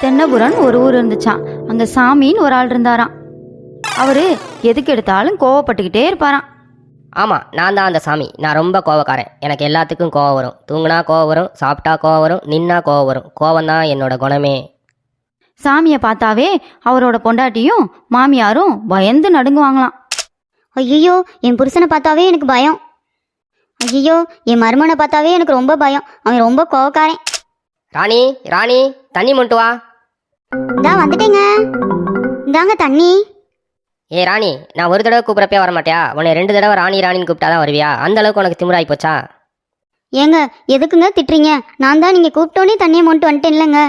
தென்னபுரன் ஒரு ஊர் இருந்துச்சாம். அங்க சாமின்னு ஒரு ஆள் இருந்தாராம். அவரு எதுக்கு எடுத்தாலும் கோவப்பட்டுக்கிட்டே இருப்பாராம். ஆமாம் நான் தான் அந்த சாமி. நான் ரொம்ப கோவக்காரன். எனக்கு எல்லாத்துக்கும் கோவம் வரும். தூங்குனா கோவம் வரும் சாப்பிட்டா கோவம் வரும் நின்னா கோவம் வரும். கோவம் தான் என்னோட குணமே. சாமியை பார்த்தாவே அவரோட பொண்டாட்டியும் மாமியாரும் பயந்து நடுங்குவாங்களாம். ஐயோ என் புருஷனை பார்த்தாவே எனக்கு பயம். ஐயோ என் மருமனை பார்த்தாவே எனக்கு ரொம்ப பயம். அவன் ரொம்ப கோவக்காரன். ராணி ராணி தண்ணி மொண்டு வா. இந்தா வந்துட்டேங்க. இந்தாங்க தண்ணி. ஏ ராணி நான் ஒரு தடவை கூப்பிட்றப்பே வர மாட்டியா உன்னை ரெண்டு தடவை ராணி ராணின்னு கூப்பிட்டா தான் வருவியா? அந்த அளவுக்கு உனக்கு திமிராய் போச்சா? ஏங்க எதுக்குங்க திட்டுறீங்க? நான் தான் நீங்கள் கூப்பிட்டோன்னே தண்ணியை மொண்டு வந்துட்டேன் இல்லைங்க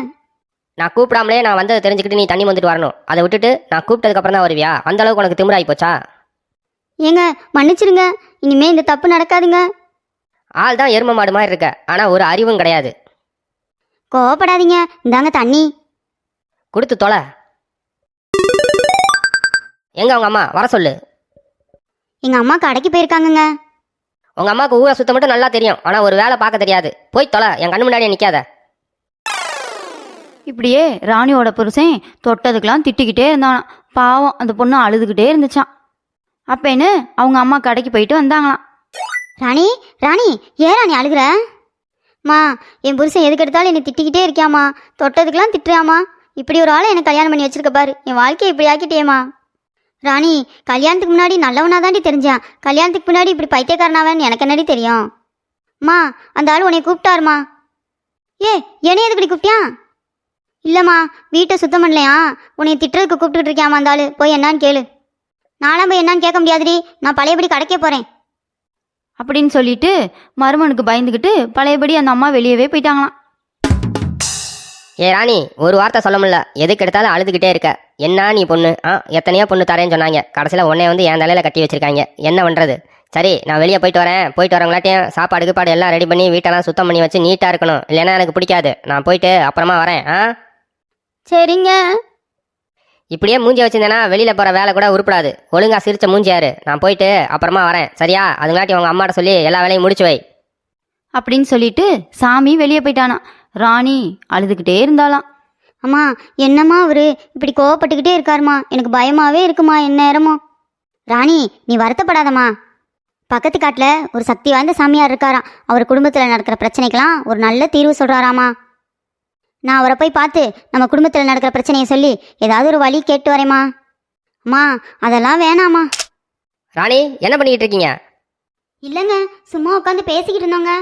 நான் கூப்பிடாமலே நான் வந்ததை தெரிஞ்சுக்கிட்டு நீ தண்ணி வந்துட்டு வரணும். அதை விட்டுட்டு நான் கூப்பிட்டதுக்கு அப்புறம் தான் வருவியா? அந்த அளவுக்கு உனக்கு திமிராய் போச்சா? ஏங்க மன்னிச்சிருங்க. இனிமே இந்த தப்பு நடக்காதுங்க. ஆள் தான் எரும மாடு மாதிரி இருக்க. ஆனால் ஒரு அறிவும் கிடையாது. கோவப்படாதீங்க. இந்தாங்க தண்ணி. கொடுத்து தொலை. எங்க உங்க அம்மா? வர சொல்லு. எங்கள் அம்மா கடைக்கு போயிருக்காங்கங்க. உங்க அம்மாவுக்கு ஊரை சுத்த மட்டும் நல்லா தெரியும். ஆனா ஒரு வேலை பார்க்க தெரியாது. போய் தொலை. என் கண்ணு முன்னாடியே நிக்காத. இப்படியே ராணியோட புருஷன் தொட்டதுக்கெல்லாம் திட்டிக்கிட்டே இருந்தானாம். பாவம் அந்த பொண்ணு அழுதுகிட்டே இருந்துச்சான் அப்பேன்னு அவங்க அம்மா கடைக்கு போயிட்டு வந்தாங்களாம். ராணி ராணி ஏன் ராணி அழுகுற? மா என் புருஷன் எதுக்கு எடுத்தாலும் என்னை திட்டிக்கிட்டே இருக்கியாம்மா தொட்டதுக்கெல்லாம் திட்டுறியாம்மா இப்படி ஒரு ஆளை எனக்கு கல்யாணம் பண்ணி வச்சிருக்க பாரு. என் வாழ்க்கையை இப்படி ஆக்கிட்டேமா ராணி கல்யாணத்துக்கு முன்னாடி நல்லவனா தாண்டி தெரிஞ்சேன். கல்யாணத்துக்கு முன்னாடி இப்படி பைத்தியக்காரனாவேன்னு எனக்கு என்னடி தெரியும்? மா அந்த ஆள் உன்னை கூப்பிட்டாருமா. ஏ என்னை எதுக்கடி கூப்பிட்டியா? இல்லைம்மா வீட்டை சுத்தம் பண்ணலையா? உன்னை திட்டுறதுக்கு கூப்பிட்டுட்டு இருக்கியாமா அந்த ஆள். போய் என்னான்னு கேளு. நானும் போய் என்னான்னு கேட்க முடியாதுடி. நான் பழையபடி கடைக்கே போகிறேன் அப்படின்னு சொல்லிட்டு மருமனுக்கு பயந்துக்கிட்டு பழையபடி அந்த அம்மா வெளியவே போயிட்டாங்களாம். ஏ ராணி ஒரு வார்த்தை சொல்ல முடியல. எதுக்கு எடுத்தாலும் அழுதுகிட்டே இருக்க. என்ன நீ பொண்ணு? ஆ எத்தனையோ பொண்ணு தரேன்னு சொன்னாங்க. கடைசியில் உன்னை வந்து என் தலையில கட்டி வச்சிருக்காங்க. என்ன பண்றது? சரி நான் வெளியே போயிட்டு வரேன். போயிட்டு வரவங்களாட்டியும் சாப்பாடு கீப்பாடு எல்லாம் ரெடி பண்ணி வீட்டெல்லாம் சுத்தம் பண்ணி வச்சு நீட்டாக இருக்கணும். இல்லைன்னா எனக்கு பிடிக்காது. நான் போயிட்டு அப்புறமா வரேன். ஆ? சரிங்க. இப்படியே மூஞ்சி வச்சிருந்தேன்னா வெளியில போற வேலை கூட உருப்படாது. ஒழுங்கா சிரிச்ச மூஞ்சியாரு நான் போயிட்டு அப்புறமா வரேன். சரியா? அதுங்காட்டி உங்க அம்மாட்ட சொல்லி எல்லா வேலையும் முடிச்சு வை. அப்படின்னு சொல்லிட்டு சாமி வெளியே போயிட்டானாம். ராணி அழுதுகிட்டே இருந்தாளாம். அம்மா என்னம்மா அவரு? இப்படி கோவப்பட்டுக்கிட்டே இருக்காருமா எனக்கு பயமாவே இருக்குமா எந்நேரமும் ராணி நீ வருத்தப்படாதம்மா. பக்கத்து காட்டில் ஒரு சக்தி வாய்ந்த சாமியார் இருக்காராம். அவர் குடும்பத்தில் நடக்கிற பிரச்சனைக்கெல்லாம் ஒரு நல்ல தீர்வு சொல்கிறாராமா நான் அவரை போய் பார்த்து நம்ம குடும்பத்தில் நடக்கிற பிரச்சனையை சொல்லி ஏதாவது ஒரு வழி கேட்டு வரேம்மா. அம்மா அதெல்லாம் வேணாம்மா. ராணி என்ன பண்ணிக்கிட்டு இருக்கீங்க? இல்லைங்க சும்மா உட்காந்து பேசிக்கிட்டு இருந்தோங்க.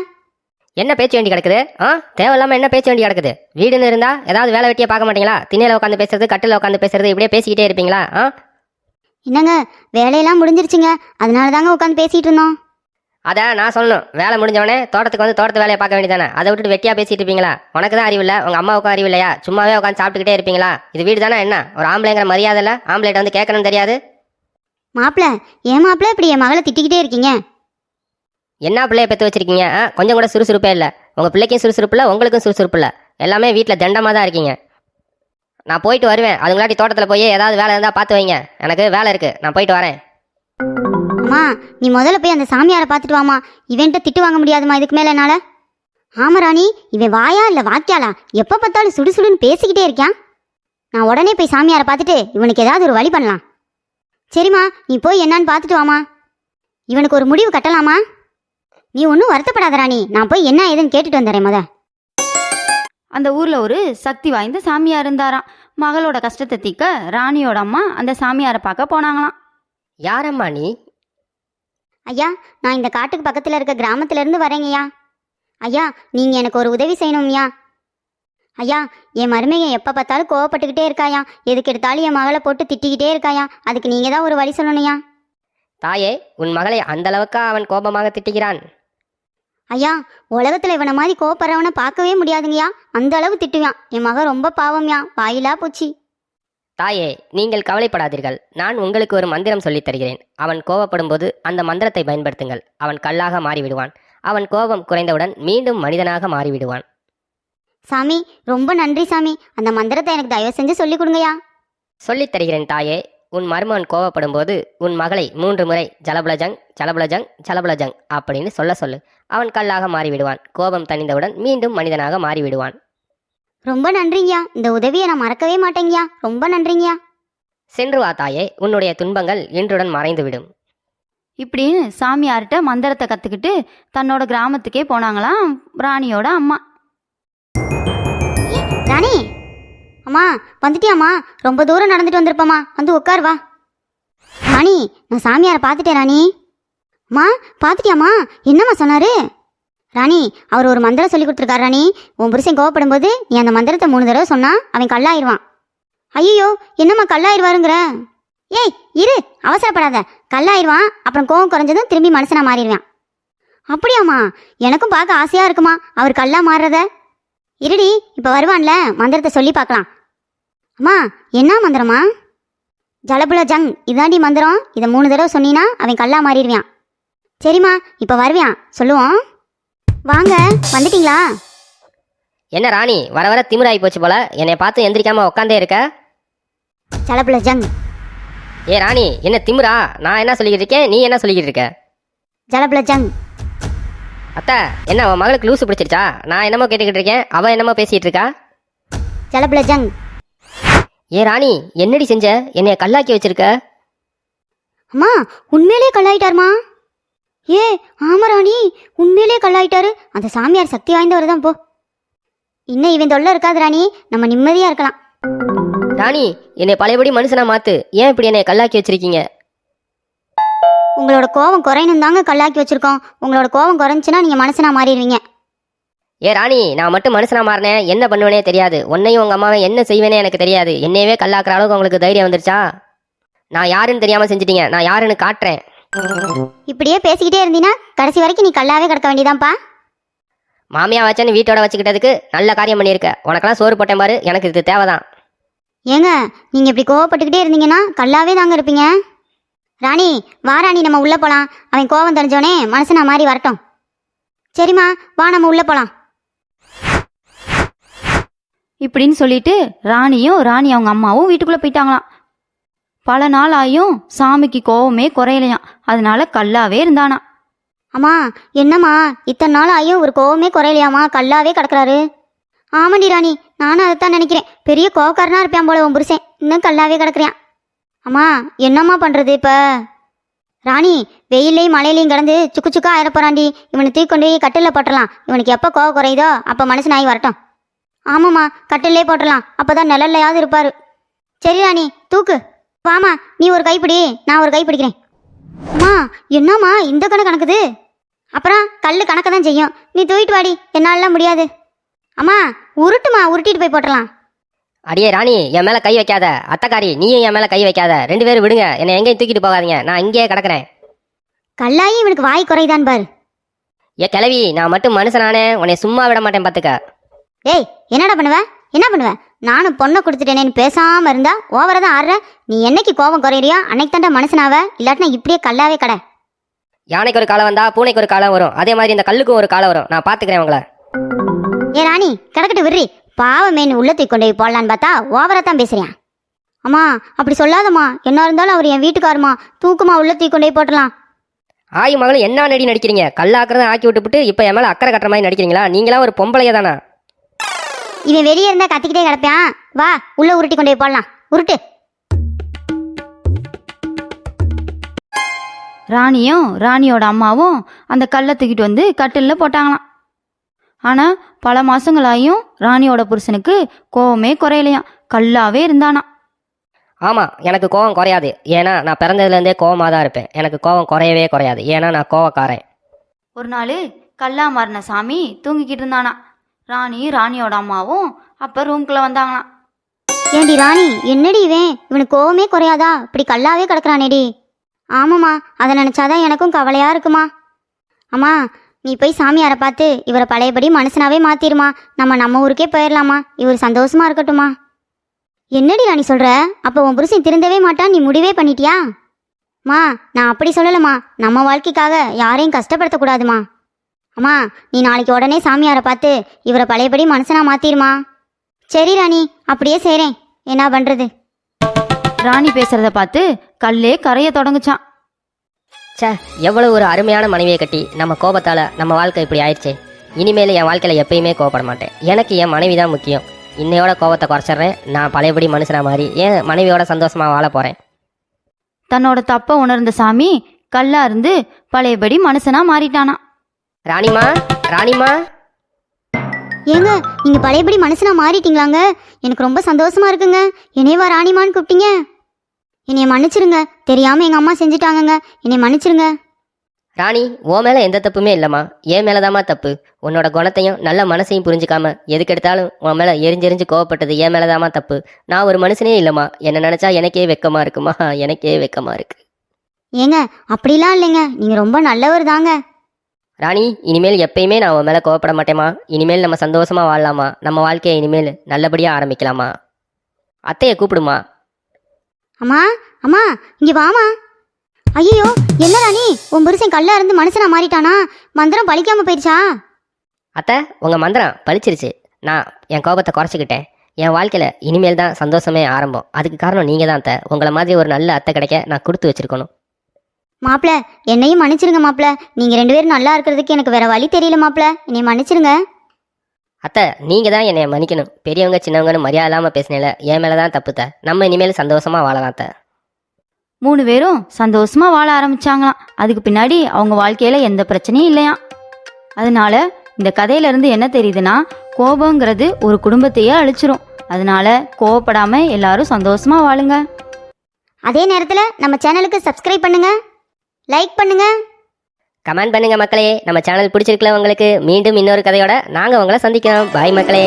என்ன பேச்சு வேண்டி கிடக்குது? ஆ? தேவையில்லாம என்ன பேச்சு வேண்டி கிடக்குது? வீடுன்னு இருந்தா ஏதாவது வேலை வெட்டியை பார்க்க மாட்டீங்களா? திண்ணையில உட்காந்து பேசுறது கட்டில உட்காந்து பேசுறது இப்படியே பேசிக்கிட்டே இருப்பீங்களா? ஆ? என்னங்க வேலையெல்லாம் முடிஞ்சிருச்சுங்க. அதனால தாங்க உட்காந்து பேசிகிட்டு இருந்தோம். அதான் நான் சொல்லணும். வேலை முடிஞ்சவனே தோட்டத்துக்கு வந்து தோட்டத்து வேலையை பார்க்க வேண்டியதானே? அதை விட்டுட்டு வெட்டியா பேசிட்டு இருப்பீங்களா? உனக்கு தான் அறிவில்ல உங்க அம்மாவுக்கும் அறிவு இல்லையா சும்மாவே உட்காந்து சாப்பிட்டுக்கிட்டே இருப்பீங்களா? இது வீடு தானே என்ன? ஒரு ஆம்பளைங்கிற மரியாதை இல்ல? ஆம்பளைட்ட வந்து கேட்கணும்னு தெரியாது? மாப்பிள ஏன் மாப்பிள இப்படி என் மகளை திட்டிக்கிட்டே இருக்கீங்க. என்ன பிள்ளைய பெற்று வச்சிருக்கீங்க? ஆ கொஞ்சம் கூட சுறுசுறுப்பே இல்லை. உங்கள் பிள்ளைக்கும் சுறுசுறுப்பு இல்லை உங்களுக்கும் சுறுசுறுப்பு இல்லை. எல்லாமே வீட்டில் தண்டமாக தான் இருக்கீங்க. நான் போயிட்டு வருவேன். அதுங்களாட்டி தோட்டத்தில் போய் ஏதாவது வேலை இருந்தால் பார்த்து வைங்க. எனக்கு வேலை இருக்குது நான் போயிட்டு வரேன். அம்மா நீ முதல்ல போய் அந்த சாமியாரை பார்த்துட்டு வாமா இவன்ட்ட திட்டு வாங்க முடியாதுமா இதுக்கு மேலே என்னால்? ஆமா ராணி. இவன் வாயா இல்லை வாக்கியாளா? எப்போ பார்த்தாலும் சுடுசுடுன்னு பேசிக்கிட்டே இருக்கான் நான் உடனே போய் சாமியாரை பார்த்துட்டு இவனுக்கு ஏதாவது ஒரு வழி பண்ணலாம். சரிம்மா நீ போய் என்னான்னு பார்த்துட்டு வாமா இவனுக்கு ஒரு முடிவு கட்டலாமா? நீ ஒன்றும் வருத்தப்படாத ராணி. நான் போய் என்ன ஏதுன்னு கேட்டுட்டு வந்துடுறேன் முத. அந்த ஊர்ல ஒரு சக்தி வாய்ந்த சாமியார் இருந்தாராம். மகளோட கஷ்டத்தை தீர்க்க ராணியோட அம்மா அந்த சாமியாரை பார்க்க போனாங்களாம். யாரம்மா நீ? ஐயா நான் இந்த காட்டுக்கு பக்கத்தில் இருக்க கிராமத்துல இருந்து வரேங்கய்யா ஐயா. நீங்கள் எனக்கு ஒரு உதவி செய்யணும்யா ஐயா. என் மருமையை எப்போ பார்த்தாலும் கோவப்பட்டுக்கிட்டே இருக்காயா எதுக்கு எடுத்தாலும் என் மகளை போட்டு திட்டிக்கிட்டே இருக்காயா அதுக்கு நீங்கள் தான் ஒரு வழி சொல்லணும்யா தாயே உன் மகளை அந்த அளவுக்கா அவன் கோபமாக திட்டுகிறான்? ஐயா உலகத்தில் இவனை மாதிரி கோவப்படுறவனை பார்க்கவே முடியாதுங்கய்யா. அந்த அளவு திட்டுவான் என் மகன் ரொம்ப பாவம்யா. வாயிலா பூச்சி. தாயே நீங்கள் கவலைப்படாதீர்கள். நான் உங்களுக்கு ஒரு மந்திரம் சொல்லித் தருகிறேன். அவன் கோபப்படும் போது அந்த மந்திரத்தை பயன்படுத்துங்கள். அவன் கல்லாக மாறிவிடுவான். அவன் கோபம் குறைந்தவுடன் மீண்டும் மனிதனாக மாறிவிடுவான். சாமி ரொம்ப நன்றி சாமி. அந்த மந்திரத்தை எனக்கு தயவு செஞ்சு சொல்லி கொடுங்கய்யா. சொல்லித் தருகிறேன் தாயே. உன் மருமகன் கோவப்படும் போது உன் மகளை மூன்று முறை ஜலபலஜங் ஜலபலஜங் ஜலபலஜங் அப்படின்னு சொல்ல சொல்லு. அவன் கல்லாக மாறிவிடுவான். கோபம் தணிந்தவுடன் மீண்டும் மனிதனாக மாறிவிடுவான். ரொம்ப நன்றிங்கய்யா. இந்த உதவியை நான் மறக்கவே மாட்டேங்கய்யா. ரொம்ப நன்றிங்கய்யா. சென்று வா தாயே. உன்னுடைய துன்பங்கள் இன்றுடன் மறைந்துவிடும். இப்படின்னு சாமியார்கிட்ட மந்திரத்தை கற்றுக்கிட்டு தன்னோட கிராமத்துக்கே போனாங்களாம் ராணியோட அம்மா. ராணி! அம்மா வந்துட்டியாம்மா? ரொம்ப தூரம் நடந்துட்டு வந்திருப்பம்மா. வந்து உட்கார் வா. ராணி நான் சாமியாரை பார்த்துட்டேன் ராணி. அம்மா பார்த்துட்டியாம்மா? என்னம்மா சொன்னாரு? ராணி அவர் ஒரு மந்திரம் சொல்லி கொடுத்துருக்காரு ராணி. உன் புருஷன் கோவப்படும் போது நீ அந்த மந்திரத்தை மூணு தடவை சொன்னா அவன் கல்லாயிருவான். ஐயோ என்னம்மா கல்லாயிருவாருங்கிற? ஏய் இரு அவசரப்படாத. கல்லாயிருவான் அப்புறம் கோவம் குறைஞ்சதும் திரும்பி மனுஷனா மாறிடுவான். அப்படியாம்மா எனக்கும் பார்க்க ஆசையாக இருக்குமா? அவர் கல்லா மாறுறத? இருடி இப்போ வருவான்ல மந்திரத்தை சொல்லி பார்க்கலாம். அம்மா என்ன மந்திரமா ஜலபுல ஜங் இதாண்டி மந்திரம். இதை மூணு தடவை சொன்னீன்னா அவன் கல்லா மாறிடுவான். சரிம்மா இப்போ வருவான். சொல்லுவோம். வாங்க வந்துட்டீங்களா? என்ன ராணி வர வர திமிராகி போச்சு போல. என்னை பார்த்து எந்திரிக்காம உட்காந்தே இருக்க? ஜலபுல ஜங். ஏ ராணி என்ன திமிரா? நான் என்ன சொல்லிக்கிட்டு இருக்கேன்? நீ என்ன சொல்லிக்கிட்டு இருக்க? ஜலபுல ஜங். அத்தை என்ன உன் மகளுக்கு லூசு பிடிச்சிருச்சா? நான் என்னமோ கேட்டுக்கிட்டு இருக்கேன். அவ என்னமோ பேசிட்டு இருக்கா? ஜலபுல ஜங். ஏ ராணி என்னடி செஞ்ச? என்னைய கல்லாக்கி வச்சிருக்க? அம்மா உண்மையிலே கல்லாயிட்டாருமா? ஏ ஆமா ராணி உண்மையிலே கல்லாயிட்டாரு. அந்த சாமியார் சக்தி வாய்ந்தவர் தான் போ. இன்னும் இவன் தொல்லை இருக்காது ராணி. நம்ம நிம்மதியா இருக்கலாம். ராணி என்னை பழையபடி மனுஷனா மாத்து. ஏன் இப்படி என்னை கல்லாக்கி வச்சிருக்கீங்க? உங்களோட கோவம் குறையணும் தாங்க கல்லாக்கி வச்சிருக்கோம். உங்களோட கோவம் குறைஞ்சுன்னா நீங்க மனசனா மாறிடுவீங்க. ஏ ராணி நான் மட்டும் மனுஷனா மாறினேன். என்ன பண்ணுவேனே தெரியாது. உன்னையும் உங்க அம்மாவை என்ன செய்வேனே எனக்கு தெரியாது. என்னையவே கல்லாக்குற அளவுக்கு உங்களுக்கு தைரியம் வந்துருச்சா? நான் யாருன்னு தெரியாம செஞ்சிட்டீங்க. நான் யாருன்னு காட்டுறேன். இப்படியே பேசிக்கிட்டே இருந்தீன்னா கடைசி வரைக்கும் நீ கல்லாவே கிடக்க வேண்டியதான்ப்பா. மாமியா வச்சேன்னு வீட்டோட வச்சுக்கிட்டதுக்கு நல்ல காரியம் பண்ணியிருக்க. உனக்கெல்லாம் சோறு போட்டேன் பாரு. எனக்கு இது தேவைதான். ஏங்க நீங்க இப்படி கோவப்பட்டுக்கிட்டே இருந்தீங்கன்னா கல்லாவே தாங்க இருப்பீங்க. ராணி வா ராணி நம்ம உள்ள போலாம். அவன் கோவம் தெரிஞ்சோனே மனசனா மாறி வரட்டும். சரிம்மா வா நம்ம உள்ள போலாம். இப்படின்னு சொல்லிட்டு ராணியும் ராணி அவங்க அம்மாவும் வீட்டுக்குள்ளே போயிட்டாங்களாம். பல நாள் ஆயும் சாமிக்கு கோவமே குறையலையாம். அதனால கல்லாவே இருந்தானா அம்மா என்னம்மா? இத்தனை நாள் ஆயும் ஒரு கோவமே குறையலையாம்மா? கல்லாவே கிடக்குறாரு. ஆமாண்டி ராணி நானும் அதைத்தான் நினைக்கிறேன். பெரிய கோவக்காரனா இருப்பேன் போல உன் புருஷன். இன்னும் கல்லாவே கிடக்குறான். அம்மா என்னம்மா பண்றது இப்ப? ராணி வெயிலையும் மழையிலையும் கிடந்து சுக்கு சுக்கா ஆயிரப்போறாண்டி. இவனை தூக்கி கொண்டு போய் கட்டிலில் போட்டுடலாம். இவனுக்கு எப்போ கோவம் குறையுதோ அப்போ மனுஷனாகி வரட்டும். ஆமாம்மா கட்டிலே போட்டுடலாம். அப்பதான் நிழல்லையாவது இருப்பாரு. சரி ராணி தூக்கு. வாமா நீ ஒரு கைப்பிடி நான் ஒரு கை பிடிக்கிறேன் அம்மா என்னம்மா இந்த கணக்கு கணக்குது? அப்புறம் கல் கணக்க தான் செய்யும். நீ தூக்கிட்டு வாடி என்னாலலாம் முடியாது. அம்மா உருட்டுமா உருட்டிட்டு போய் போட்டுடலாம். அடியே ராணி என் மேல கை வைக்காத. அத்தக்காரி நீயும் என் மேல கை வைக்காத. ரெண்டு பேரும் விடுங்க. என்னை எங்கேயும் தூக்கிட்டு போகாதீங்க. நான் இங்கேயே கிடக்குறேன். கல்லாயி இவனுக்கு வாய் குறைதான் பாரு. ஏ கிளவி நான் மட்டும் மனுஷனானே. உன்னை சும்மா விட மாட்டேன் பாத்துக்க. டேய் என்னடா பண்ணுவ? என்ன பண்ணுவ? நானும் பொண்ணை கொடுத்துட்டேனேன்னு பேசாம இருந்தா ஓவரா தான் ஆடுற? நீ என்னைக்கு கோபம் குறையிறியோ அன்னைக்கு தாண்டா மனுஷனாவ. இல்லாட்டினா இப்படியே கல்லாவே கடை. யானைக்கு ஒரு காலம் வந்தா பூனைக்கு ஒரு காலம் வரும். அதே மாதிரி இந்த கல்லுக்கும் ஒரு காலம் வரும். நான் பாத்துக்கிறேன் உங்களை. ஏ ராணி கிடக்கட்டு விடுறி. பாவமேனு உள்ள தூக்கி கொண்டு போய் போடலான்னு பார்த்தா ஓவரா தான் பேசுறியான் அம்மா அப்படி சொல்லாதம்மா. என்ன இருந்தாலும் அவர் என் வீட்டுக்காருமா தூக்குமா உள்ள தூக்கி கொண்டு போய் போட்டலாம். ஆயு மகளும் என்ன நடி நடிக்கிறீங்க? கல்லாக்குறத ஆக்கி விட்டுப்புட்டு இப்போ என் மேல அக்கறை கட்டுற மாதிரி நடிக்கிறீங்களா? நீங்களா ஒரு பொம்பளைய தானா இவன் வெளியே இருந்தா கத்திக்கிட்டே கிடப்பான். வா உள்ள உருட்டி கொண்டு போய் போடலாம். உருட்டு. ராணியும் ராணியோட அம்மாவும் அந்த கல்லை தூக்கிட்டு வந்து கட்டிலில் போட்டாங்களாம். ஆனால் பல மாசங்களாயும் ராணியோட புருஷனுக்கு கோவமே குறையலையாம். கல்லாவே இருந்தானா ஆமா எனக்கு கோவம் குறையாது. ஏன்னா நான் பிறந்ததுலேருந்தே கோவமாக தான் இருப்பேன். எனக்கு கோவம் குறையவே குறையாது. ஏன்னா நான் கோவக்காரன். ஒரு நாள் கல்லா மாறின சாமி தூங்கிக்கிட்டு இருந்தானா ராணி ராணியோட அம்மாவும் அப்போ ரூம்குள்ளே வந்தாங்களாம். ஏண்டி ராணி என்னடி இவன்? இவனுக்கு கோவமே குறையாதா? இப்படி கல்லாவே கிடக்குறானேடி. ஆமாம்மா அதை நினச்சாதான் எனக்கும் கவலையாக இருக்குமா? அம்மா நீ போய் சாமியாரை பார்த்து இவரை பழையபடி மனுஷனாவே மாத்திருமா? நம்ம நம்ம ஊருக்கே போயிடலாமா இவர் சந்தோஷமா இருக்கட்டுமா? என்னடி ராணி சொல்ற? அப்போ உன் புருஷன் திருந்தவே மாட்டான் நீ முடிவே பண்ணிட்டியா? மா நான் அப்படி சொல்லலம்மா. நம்ம வாழ்க்கைக்காக யாரையும் கஷ்டப்படுத்தக்கூடாதுமா. அம்மா நீ நாளைக்கு உடனே சாமியாரை பார்த்து இவரை பழையபடி மனுஷனா மாத்திருமா? சரி ராணி அப்படியே செய்கிறேன் என்ன பண்ணுறது ராணி பேசுறத பார்த்து கல்லே கரைய தொடங்குச்சான். ச்சே எவ்வளவு ஒரு அருமையான மனைவியை கட்டி நம்ம கோபத்தால நம்ம வாழ்க்கை இப்படி ஆயிடுச்சே. இனிமேல் என் வாழ்க்கையில எப்பயுமே கோபப்பட மாட்டேன். எனக்கு என் மனைவி தான் முக்கியம். இன்னையோட கோவத்தை குறைச்சிட்றேன். நான் பழையபடி மனுஷனா மாதிரி ஏன் மனைவியோட சந்தோஷமா வாழ போறேன்? தன்னோட தப்பை உணர்ந்த சாமி கல்லா இருந்து பழையபடி மனுஷனா மாறிட்டானா? ராணிமா ராணிமா. ஏங்க நீங்க பழையபடி மனுஷனா மாறிட்டீங்களாங்க? எனக்கு ரொம்ப சந்தோஷமா இருக்குங்க. என்னையவா ராணிமான்னு கூப்பிட்டீங்க. என்னைய மன்னிச்சிருங்க. தெரியாம எங்க அம்மா செஞ்சுட்டாங்கங்க. என்னைய மன்னிச்சிருங்க. ராணி உன் மேல எந்த தப்புமே இல்லம்மா. என் மேலதாம்மா தப்பு. உன்னோட குணத்தையும் நல்ல மனசையும் புரிஞ்சுக்காம எதுக்கு எடுத்தாலும் உன் மேல எரிஞ்செரிஞ்சு கோவப்பட்டது என் மேலதாம்மா தப்பு. நான் ஒரு மனுஷனே இல்லம்மா. என்ன நினைச்சா எனக்கே வெக்கமா இருக்குமா? எனக்கே வெக்கமா இருக்கு. ஏங்க அப்படிலாம் இல்லைங்க. நீங்க ரொம்ப நல்லவர் தாங்க ராணி இனிமேல் எப்பயுமே நான் உன் மேல கோவப்பட மாட்டேமா இனிமேல் நம்ம சந்தோஷமா வாழலாமா? நம்ம வாழ்க்கையை இனிமேல் நல்லபடியா ஆரம்பிக்கலாமா? அத்தையை கூப்பிடுமா? அம்மா அம்மா இங்க வாமா ஐயோ என்ன ராணி? உன் புருஷன் கல்லா இருந்து மனுஷனா மாறிட்டானா? மந்திரம் பலிக்காம போயிடுச்சா? அத்தை உங்க மந்திரம் பளிச்சிருச்சு நான் என் கோபத்தை குறைச்சிக்கிட்டேன். என் வாழ்க்கையில இனிமேல் தான் சந்தோஷமே ஆரம்பம். அதுக்கு காரணம் நீங்க தான் அத்தை. உங்களை மாதிரி ஒரு நல்ல அத்தை கிடைக்க நான் கொடுத்து வச்சிருக்கணும். மாப்பிள என்னையும் மன்னிச்சிருங்க மாப்பிள நீங்க ரெண்டு பேரும் நல்லா இருக்கிறதுக்கு எனக்கு வேற வழி தெரியல மாப்பிள என்னை மன்னிச்சிருங்க. அத்தை நீங்க தான் என்னை மன்னிக்கணும். பெரியவங்க சின்னவங்கன்னு மரியாதை இல்லாம பேசினேல என் மேல தான் தப்பு அத்தை. நம்ம இனிமேல் சந்தோஷமா வாழலாம் அத்தை. மூணு பேரும் சந்தோஷமா வாழ ஆரம்பிச்சாங்களாம். அதுக்கு பின்னாடி அவங்க வாழ்க்கையில எந்த பிரச்சனையும் இல்லையாம் அதனால இந்த கதையில இருந்து என்ன தெரியுதுன்னா கோபங்கிறது ஒரு குடும்பத்தையே அழிச்சிரும். அதனால கோவப்படாம எல்லாரும் சந்தோஷமா வாழுங்க. அதே நேரத்துல நம்ம சேனலுக்கு சப்ஸ்கிரைப் பண்ணுங்க. லைக் பண்ணுங்க. கமெண்ட் பண்ணுங்க மக்களே. நம்ம சேனல் பிடிச்சிருக்கல உங்களுக்கு. மீண்டும் இன்னொரு கதையோட நாங்க உங்களை சந்திக்கிறோம். பாய் மக்களே.